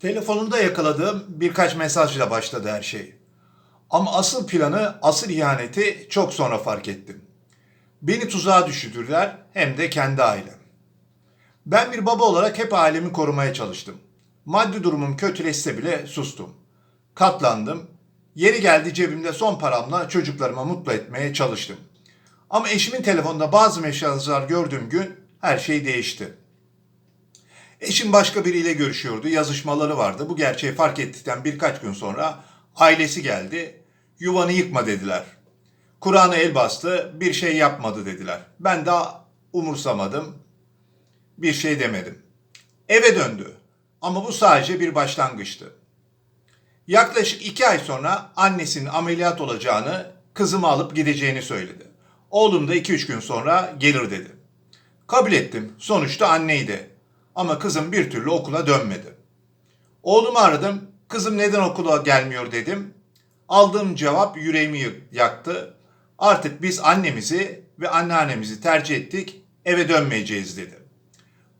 Telefonunda yakaladığım birkaç mesajla başladı her şey. Ama asıl planı, asıl ihaneti çok sonra fark ettim. Beni tuzağa düşürdüler hem de kendi ailem. Ben bir baba olarak hep ailemi korumaya çalıştım. Maddi durumum kötüleşse bile sustum. Katlandım. Yeri geldi cebimde son paramla çocuklarıma mutlu etmeye çalıştım. Ama eşimin telefonda bazı mesajlar gördüğüm gün her şey değişti. Eşim başka biriyle görüşüyordu, yazışmaları vardı. Bu gerçeği fark ettikten birkaç gün sonra ailesi geldi. Yuvanı yıkma dediler. Kur'an'a el bastı, bir şey yapmadı dediler. Ben daha umursamadım, bir şey demedim. Eve döndü ama bu sadece bir başlangıçtı. Yaklaşık iki ay sonra annesinin ameliyat olacağını, kızımı alıp gideceğini söyledi. Oğlum da iki üç gün sonra gelir dedi. Kabul ettim. Sonuçta anneydi. Ama kızım bir türlü okula dönmedi. Oğlumu aradım. Kızım neden okula gelmiyor dedim. Aldığım cevap yüreğimi yaktı. Artık biz annemizi ve anneannemizi tercih ettik. Eve dönmeyeceğiz dedi.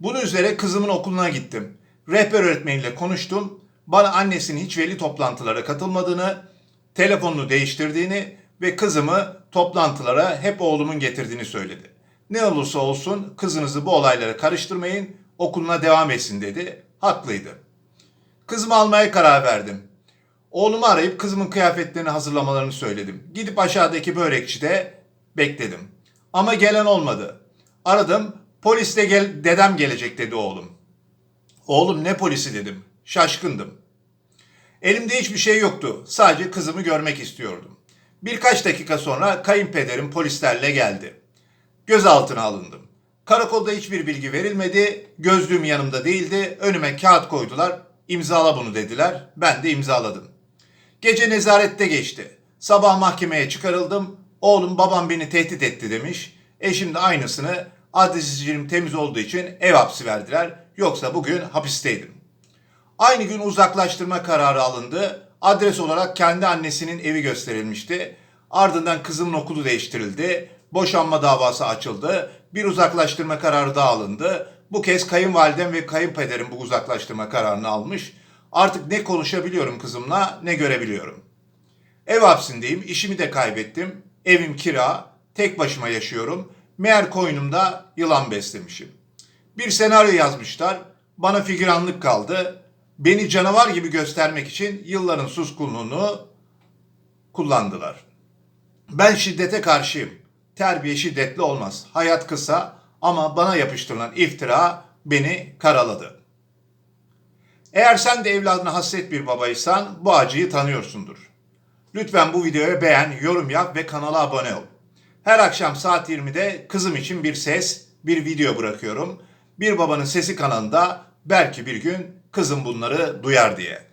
Bunun üzere kızımın okuluna gittim. Rehber öğretmeniyle konuştum. Bana annesinin hiç veli toplantılara katılmadığını, telefonunu değiştirdiğini ve kızımı toplantılara hep oğlumun getirdiğini söyledi. Ne olursa olsun kızınızı bu olaylara karıştırmayın, okuluna devam etsin dedi. Haklıydı. Kızımı almaya karar verdim. Oğlumu arayıp kızımın kıyafetlerini hazırlamalarını söyledim. Gidip aşağıdaki börekçide bekledim. Ama gelen olmadı. Aradım, polisle gel, dedem gelecek dedi oğlum. Oğlum ne polisi dedim. Şaşkındım. Elimde hiçbir şey yoktu. Sadece kızımı görmek istiyordum. Birkaç dakika sonra kayınpederim polislerle geldi. Gözaltına alındım. Karakolda hiçbir bilgi verilmedi. Gözlüğüm yanımda değildi. Önüme kağıt koydular. İmzala bunu dediler. Ben de imzaladım. Gece nezarette geçti. Sabah mahkemeye çıkarıldım. Oğlum babam beni tehdit etti demiş. Eşim de aynısını adli sicilim temiz olduğu için ev hapsi verdiler. Yoksa bugün hapisteydim. Aynı gün uzaklaştırma kararı alındı. Adres olarak kendi annesinin evi gösterilmişti. Ardından kızımın okulu değiştirildi. Boşanma davası açıldı. Bir uzaklaştırma kararı daha alındı. Bu kez kayınvalidem ve kayınpederim bu uzaklaştırma kararını almış. Artık ne konuşabiliyorum kızımla ne görebiliyorum. Ev hapsindeyim, işimi de kaybettim. Evim kira, tek başıma yaşıyorum. Meğer koynumda yılan beslemişim. Bir senaryo yazmışlar, bana figüranlık kaldı. Beni canavar gibi göstermek için yılların suskunluğunu kullandılar. Ben şiddete karşıyım. Terbiye şiddetli olmaz. Hayat kısa ama bana yapıştırılan iftira beni karaladı. Eğer sen de evladına hasret bir babaysan bu acıyı tanıyorsundur. Lütfen bu videoya beğen, yorum yap ve kanala abone ol. Her akşam saat 20'de kızım için bir ses, bir video bırakıyorum. Bir babanın sesi kanalında belki bir gün kızım bunları duyar diye.